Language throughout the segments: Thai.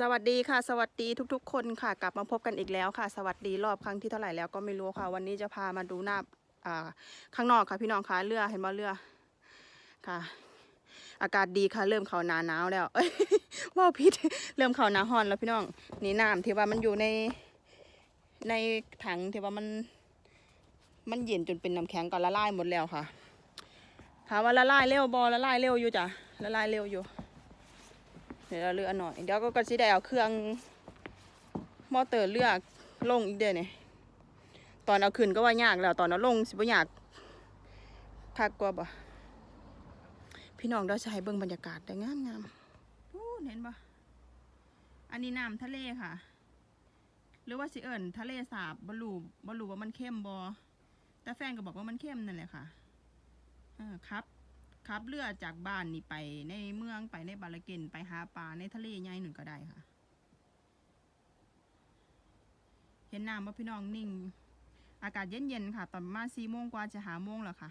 สวัสดีค่ะ สวัสดีทุกๆ คนค่ะ กลับมาพบกันอีกแล้วค่ะ สวัสดีรอบครั้งที่เท่าไหร่แล้วก็ไม่รู้ค่ะ วันนี้จะพามาดูหน้าอ่าข้างนอกค่ะ พี่น้องคะเรือเห็นบ่เรือค่ะ อากาศดีค่ะ เริ่มเขาหนาหนาวแล้วเอ้ยว่าวพิษเริ่มเขาหนาฮอนแล้วพี่น้องนี่น้ำที่ว่ามันอยู่ในในถังที่ว่ามัน มันเย็นจนเป็นน้ำแข็งก็ละลายหมดแล้วค่ะถามว่าละลายเร็วบอละลายเร็วอยู่จ้ะละลายเร็วอยู่ เดี๋ยวเราเลือกหน่อย เดี๋ยวก็ก็สิได้เอาเครื่องมอเตอร์เลือกลงอีกเด้อเนี่ยตอนเอาขึ้นก็ว่ายากแล้วตอนเอาลงสิบ่ยากคักกว่าบ่พี่น้องเราจะให้เบิ่งบรรยากาศได้งามงามๆอู้เห็นบ่อันนี้น้ำทะเลค่ะ หรือว่าสิเอิญทะเลสาบบรูบรูว่ามันเข้มบอแต่แฟนก็บอกว่ามันเข้มนั่นแหละค่ะ เออครับ ขับเรือจากบ้านนี่ไปในเมืองไปในบาลเกนไปหาปลาในทะเลใหญ่หนึ่งก็ได้ค่ะ เห็นน้ำว่าพี่น้องนิ่ง อากาศเย็นๆค่ะ ตอนประมาสี่โมงกว่าจะหาโมงแล้วค่ะ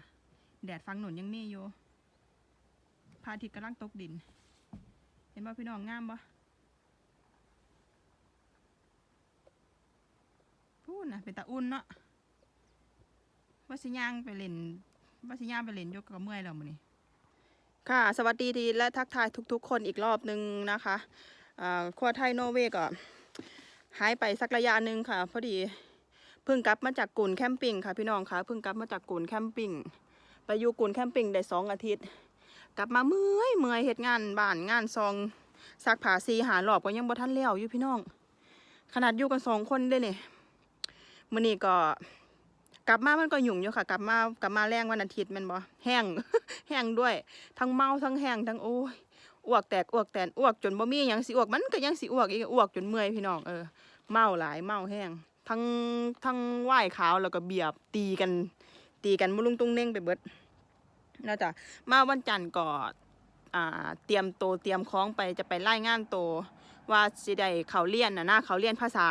แดดฟังหนุนยังมีอยู่พระอาทิตย์กำลังตกดิน เห็นว่าพี่น้องงามปะพูดนะเป็นตาอุ่นเนาะว่าสิย่างไปเล่นว่าสิย่างไปเล่นยกกับเมื่อยแล้วมื้อนี้ ค่ะ สวัสดีทีและทักทายทุกๆ คนอีกรอบหนึ่งนะคะอ่าครัวไทยโนเวก็หายไปสักระยะหนึ่งค่ะ พอดีเพิ่งกลับมาจากกุนแคมปิ้งค่ะพี่น้องค่ะเพิ่งกลับมาจากกุนแคมปิ้งไปอยู่กุนแคมปิ้งได้สองอาทิตย์ กลับมาเมื่อยเมื่อยเหตุงานบ้านงานซองซักผ้าซีหารอบก็ยังบ่ทันเลี้ยวอยู่พี่น้อง ขนาดอยู่กันสองคนได้เนี่ยมื้อนี้ก็ กลับมามันก็ยุ่งอยู่ค่ะ กลับมากลับมาแรงวันอาทิตย์มันบ่แห้งแห้งด้วย ทั้งเมาทั้งแห้งทั้งโอ้ยอ้วกแตกอ้วกแตนอ้วกจนบ่มีหยังสิอ้วกมันก็ยังสิอ้วกอีกอ้วกจนเมื่อยพี่น้องเออเมาหลายเมาแห้งทั้งทั้งไหว้ขาวแล้วก็เบียบตีกัน ตีกันมุลุงตุงเน่งไปเบิดน่าจะมาวันจันทร์ก็อ่าเตรียมโตเตรียมของไปจะไปไล่งานโต ว่าสิได้เขาเรียนนะนะเขาเรียนภาษา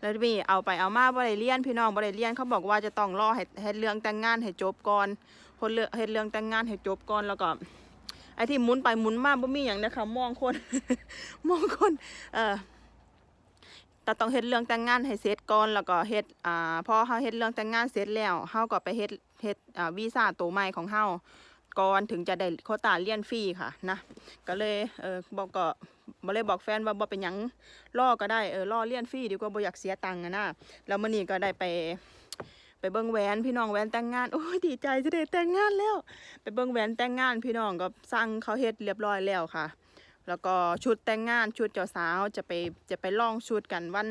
แล้วมีเอาไปเอามาบ่ได้เรียนพี่น้องบ่ได้เรียนเขาบอกว่าจะต้องรอให้เฮ็ดเรื่องแต่งงานให้จบก่อนคนเลือกเฮ็ดเรื่องแต่งงานให้จบก่อนแล้วก็ไอ้ที่หมุนไปหมุนมาบ่มีหยังนะคะมองคนมองคน เออแต่ต้องเฮ็ดเรื่องแต่งงานให้เสร็จก่อนแล้วก็เฮ็ดอ่าพอเฮาเฮ็ดเรื่องแต่งงานเสร็จแล้วเฮาก็ไปเฮ็ดเฮ็ดอ่าวีซ่าตัวใหม่ของเฮา ก่อนถึงจะได้โคต้าเรียนฟรีค่ะนะก็เลยเออบอกก็บ่เลยบอกแฟนว่าบ่เป็นหยังล่อก็ได้เออล่อเลียนฟรีดีกว่าบ่อยากเสียตังค์อะนะแล้วมื้อนี้ก็ได้ไปไปเบิ่งแหวนพี่น้องแหวนแต่งงานโอ้ยดีใจจะได้แต่งงานแล้ว ไปเบิ่งแหวนแต่งงานพี่น้องก็สั่งเขาเฮ็ดเรียบร้อยแล้วค่ะ แล้วก็ชุดแต่งงานชุดเจ้าสาวจะไปจะไปลองชุดกันวัน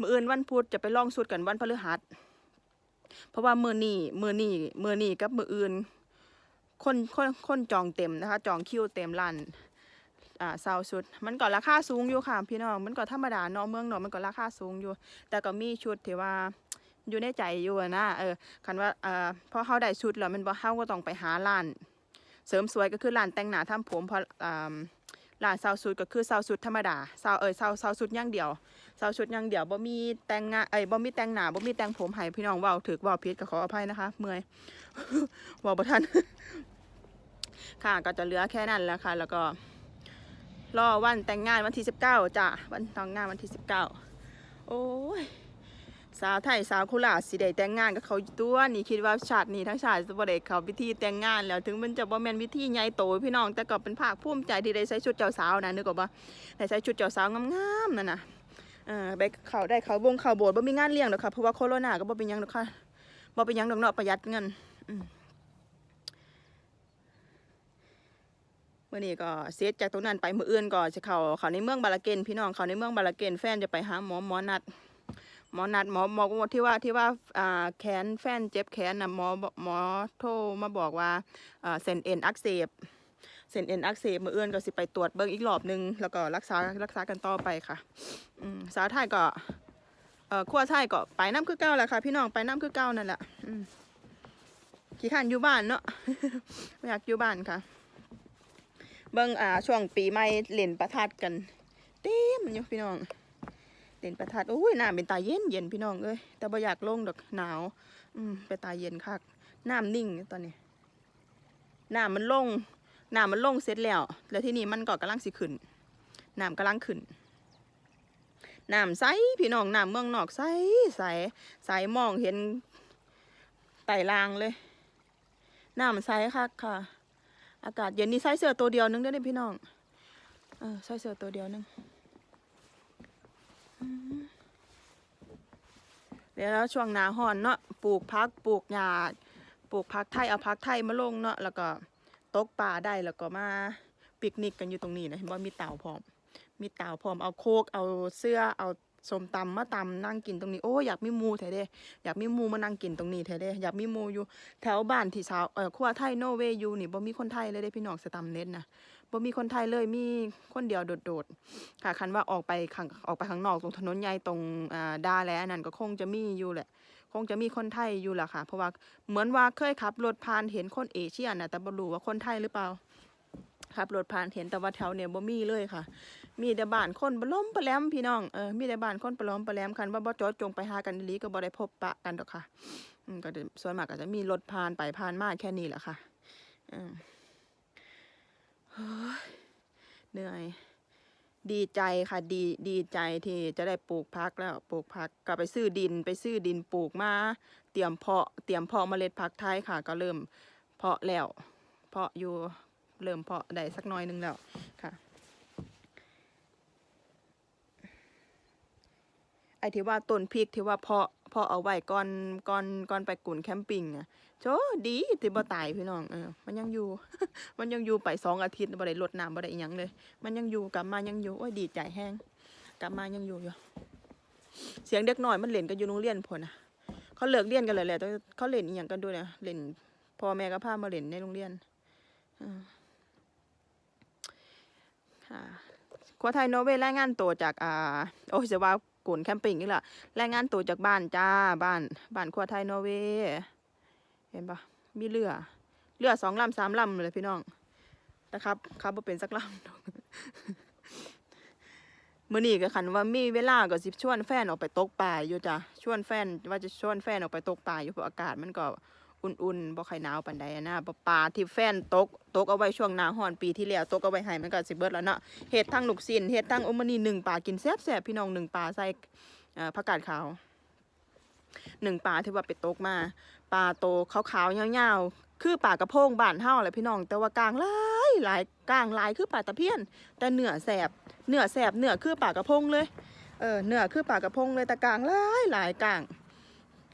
มื้ออื่นวันพุธจะไปลองชุดกันวันพฤหัส เพราะว่ามื้อนี้มื้อนี้มื้อนี้กับมื้ออื่น คนคนคนจองเต็มนะคะ จองคิวเต็มร้านอ่าซาวชุด มันก็ราคาสูงอยู่ค่ะพี่น้อง มันก็ธรรมดาเนาะเมืองเนาะมันก็ราคาสูงอยู่ แต่ก็มีชุดที่ว่าอยู่ในใจอยู่นะเออคันว่าเอ่อพอเฮาได้ชุดแล้วมันบ่เฮาก็ต้องไปหาร้าน เสริมสวยก็คือร้านแต่งหน้าทำผมพอ่าร้านซาวชุดก็คือซาวชุดธรรมดาซาวเอ้ยซาวซาวชุดย่างเดียวซาวชุดย่างเดียวบ่มีแต่งงานเอ้ยบ่มีแต่งหน้าบ่มีแต่งผมให้พี่น้องเว้าถูกเว้าผิดก็ขออภัยนะคะ เมื่อยเว้าบ่ทัน ค่ะ ก็จะเหลือแค่นั้นแล้วค่ะ แล้วก็รอวันแต่งงานวันที่สิบเก้าจ้ะวันแต่งงานวันที่สิบเก้าโอ้ยสาวไทยสาวคุลาสิได้แต่งงานกับเขาตัวนี่คิดว่าชาตินี้ทั้งชาติจะบ่ได้เขาพิธีแต่งงานแล้วถึงมันจะบ่แมนพิธีใหญ่โตพี่น้องแต่ก็เป็นภาคภูมิใจที่ได้ใส่ชุดเจ้าสาวนะนึกออกปะได้ใส่ชุดเจ้าสาวงามๆนั่นนะเออไปเขาได้เขาวงเขาโบสถ์บ่มีงานเลี้ยงหรอกค่ะเพราะว่าโควิดก็บ่เป็นยังหรอกค่ะบ่เป็นยังดอกเนาะประหยัดเงินอืม มื่อนี้ก็เสียจากตรงนั้นไปมืออื่นก็จะเขาเขาในเมืองบาลาเกนพี่น้องเขาในเมืองบาลาเกนแฟนจะไปหาหมอหมอนัดหมอนัดหมอหมอที่ว่าที่ว่าอ่าแขนแฟนเจ็บแขนนะหมอหมอโทรมาบอกว่าอ่าเส้นเอ็นอักเสบเส้นเอ็นอักเสบมืออื่นก็สิไปตรวจเบิ่งอีกรอบหนึงแล้วก็รักษารักษากันต่อไปค่ะอืมสาวไทยก็เอ่อขั้วไทยก็ไปน้ำคือเก้าแหละค่ะ พี่น้องไปน้ำคือเก้านั่นแหละอืมขี้ขันอยู่บ้านเนาะไม่อยากอยู่บ้านค่ะ เบิ่งอ่าช่วงปีใหม่เล่นประทัดกัน เต็มอยู่พี่น้องเล่นประทัดโอ้ยน้ำเป็นตาเย็นเย็นพี่น้องเอ้ยแต่บ่อยากลงดอกหนาว อืมไปตาเย็นคักน้ำนิ่งตอนนี้น้ำมันลงน้ำมันลงเสร็จแล้ว แล้วที่นี่มันก็กำลังสิขึ้นน้ำกำลังขึ้นน้ำใสพี่น้องน้ำเมืองนอกใสใสใสมองเห็นไต่ลางเลยน้ำใสคักค่ะ อากาศเย็นนี่ใส่เสื้อตัวเดียวนึงได้อเด้อพี่น้องเออใส่เสื้อตัวเดียวนึงเดี๋ยวแล้วช่วงหนาฮ้อนเนาะปลูกพักปลูกหญ้าปลูกพักไทยเอาพักไทยมาลงเนาะแล้วก็ตกปลาได้แล้วก็มาปิกนิกกันอยู่ตรงนี้นะเห็นว่ามีเต่าพร้อม มีเต่าพร้อมเอาโคกเอาเสื้อเอา สมตำมาตำนั่งกินตรงนี้โอ้อยากมีมูแท้เด้อยากมีมูมานั่งกินตรงนี้แท้เด้อยากมีมูอยู่แถวบ้านที่สาวเอ่อครัวไทยโนเวย์อยู่นี่บ่มีคนไทยเลยเด้พี่น้องสตัมเน็ตนะบ่มีคนไทยเลยมีคนเดียวโดดๆค่ะคันว่าออกไปข้างออกไปข้างนอกตรงถนนใหญ่ตรงอ่าดาแลนั่นก็คงจะมีอยู่แหละ คงจะมีคนไทยอยู่ล่ะค่ะ เพราะว่าเหมือนว่าเคยขับรถผ่านเห็นคนเอเชียนะแต่บ่รู้ว่าคนไทยหรือเปล่าขับรถผ่านเห็นแต่ว่าแถวเนี่ยบ่มีเลยค่ะ มีแต่บ้านคนปล้มปลแหลมพี่น้องเออมีแต่บ้านคนปล้มปลแหลมคันว่าบ่จอดจงไปหากันลีก็บ่ได้พบปะกันดอกค่ะอืมก็จะส่วนมากก็จะมีรถผ่านไปผ่านมาแค่นี้แหละค่ะอืมเหนื่อย ดีใจค่ะ ดีดีใจที่จะได้ปลูกพักแล้วปลูกพักก็ไปซื้อดินไปซื้อดินปลูกมาเตรียมเพาะเตรียมเพาะเมล็ดพักไทยค่ะ ก็เริ่มเพาะแล้ว เพาะอยู่เริ่มเพาะได้สักน้อยนึงแล้วค่ะ ไอ้ที่ว่าต้นพริกที่ว่าเพาะเพาะเอาไว้ก่อนก่อนก่อนไปกุ่นแคมปิ้งอะโจดีที่บ่ตายพี่น้องเออมันยังอยู่ มันยังอยู่ไปสองอาทิตย์บ่ได้รดน้ำบ่ได้อิหยังเลย มันยังอยู่กลับมายังอยู่โอ้ยดีใจแห้งกลับมายังอยู่อยู่เสียงเด็กน้อยมันเล่นกันอยู่โรงเรียนพุ่นะเขาเลิกเรียนกันเลยแหละเขาเล่นอีหยังกันด้วยนี่ยเล่นพ่อแม่ก็พามาเล่นในโรงเรียนค่ะครัวไทยโนเวย์รายงานตัวจากอ่าโอ้จะว่า กุนแคมปิ้งนี่แหละแรงงานตัวจากบ้านจ้าบ้านบ้านครัวไทยโนเวย์เห็นปะมีเรือเรือสองลำสามลำเลยพี่น้องนะครับครับบ่เป็นสักลำเมื่อนี้ก็ขันว่ามีเวลาก็สิชวนแฟนออกไปตกปลาอยู่จ้ะชวนแฟนว่าจะชวนแฟนออกไปตกปลาอยู่เพราะอากาศมันก็ อุ่นๆบ่ค่อยหนาวปานใดนะเพราะปลาที่แฟนตกตกเอาไว้ช่วงหน้าร้อนปีที่แล้วตกเอาไว้ให้มันก็สิเบิดแล้วเนาะเฮ็ดทั้งลูกศิลเฮ็ดทั้งโอมานีหนึ่งปลากินแซ่บๆพี่น้องหนึ่งปลาใส่เอ่อผักกาดขาวหนึ่งปลาที่ว่าไปตกมาปลาโตขาวๆยาวๆ คือปลากระพงบ้านเฮาแหละพี่น้อง แต่ว่ากลางหลายหลายกลางหลายคือปลาตะเพียน แต่เนื้อแสบเนื้อแสบเนื้อคือปลากระพงเลยเออเนื้อคือปลากระพงเลยแต่กลางหลายหลายกลาง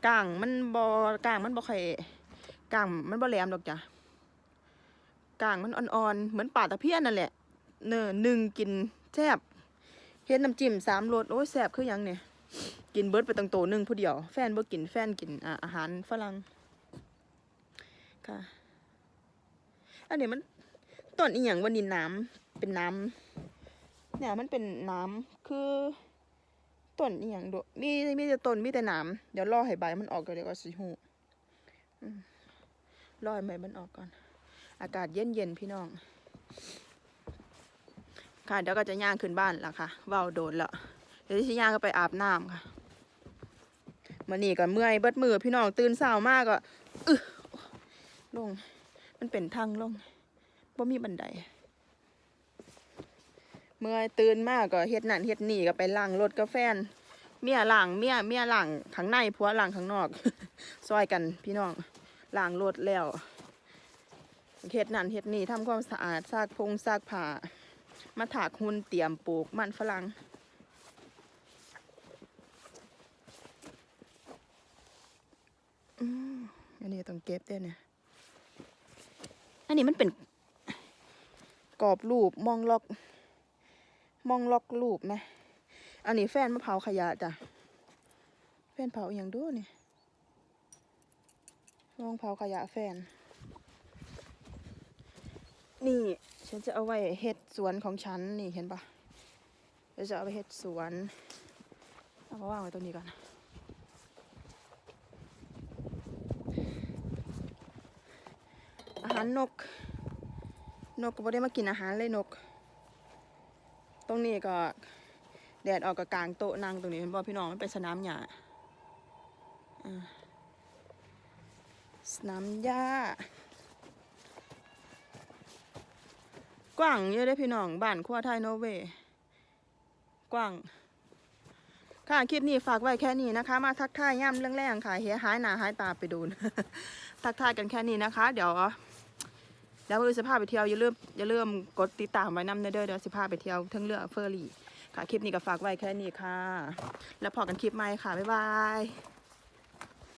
กลางมันบอกลางมันบ่ค่อย กลางมันบ่แหลมดอกจ้ะกลางมันอ่อนๆ เหมือนปลาตะเพียนนั่นแหละ เนอหนึ่งกินแซ่บเฮ็ดน้ำจิ้มสามรสโอ้ยแซ่บคือยังเนี่ย กินเบิร์ดไปตั้งโตหนึ่งผู้เดียว แฟนบ่กินแฟนกินอ่าอาหารฝรั่งค่ะ อันนี้มันต้นอีหยังวันนี้น้ำเป็นน้ำเนี่ยมันเป็นน้ำคือต้นอหย่างดมีมีแต่ต้นมีแต่น้ำเดี๋ยวรอให้ใบมันออกก่อนเดี๋ยวก็สิหูอืม รอยให้ใบมันออกก่อน อากาศเย็นเย็นๆพี่น้อง ค่ะเดี๋ยวก็จะย่างขึ้นบ้านละค่ะเว้าโดนละเดี๋ยวสิย่างก็ไปอาบน้ำค่ะมันนี่ก็เมื่อยเบิดมือพี่น้องตื่นเช้ามากก็อึลง มันเป็นทางลงบ่มีบันได เมื่อยตื่นมากก็เฮ็ดนั่นเฮ็ดนี่ก็ไปล้างรถกาแฟนเมียล้างเมียเมียล้างข้างในผัวล้างข้างนอก ซอยกันพี่น้อง ล้างรถแล้วเฮ็ดนั่นเฮ็ดนี่ทำความสะอาดซากพงซากผ้ามาถากหุ่นเตรียมปลูกมันฝรั่งอืมอันนี้ต้องเก็บด้วยเนี่ย อันนี้มันเป็นกรอบรูปมองล็อก มองล็อกรูปไหมอันนี้แฟนมะเผาวขยะจ้ะ แฟนเผาอย่างดูนี่ มองเผาขยะแฟน นี่ ฉันจะเอาไว้เฮ็ดสวนของฉัน นี่เห็นปะเดี๋ยวจะเอาไปเฮ็ดสวน เอามาวางไว้ตรงนี้ก่อนอาหารนก นกก็บ่ได้มากินอาหารเลยนก ตรงนี้ก็แดดออกกับกลางโต๊ะนั่งตรงนี้เห็นบ่พี่น้องมันเป็นสนามหญ้าอ่า สนามหญ้ากว้างเยอะได้พี่น้องบ้านครัวไทยโนเวกว้าง ค่ะคลิปนี้ฝากไว้แค่นี้นะคะ มาทักทายย่ำเรื่องแรงค่ะเฮียหายหนาหายตาไปดูนทักทายกันแค่นี้นะคะ เดี๋ยวเดี๋ยวมือสิพาไปเที่ยวอย่าลืมอย่าลืมกดติดตามไว้นำเด้อเดี๋ยวสิพาไปเที่ยวทั้งเรือเฟอร์รี่ค่ะคลิปนี้ก็ฝากไว้แค่นี้ค่ะ แล้วพอกันคลิปใหม่ค่ะบ๊ายบาย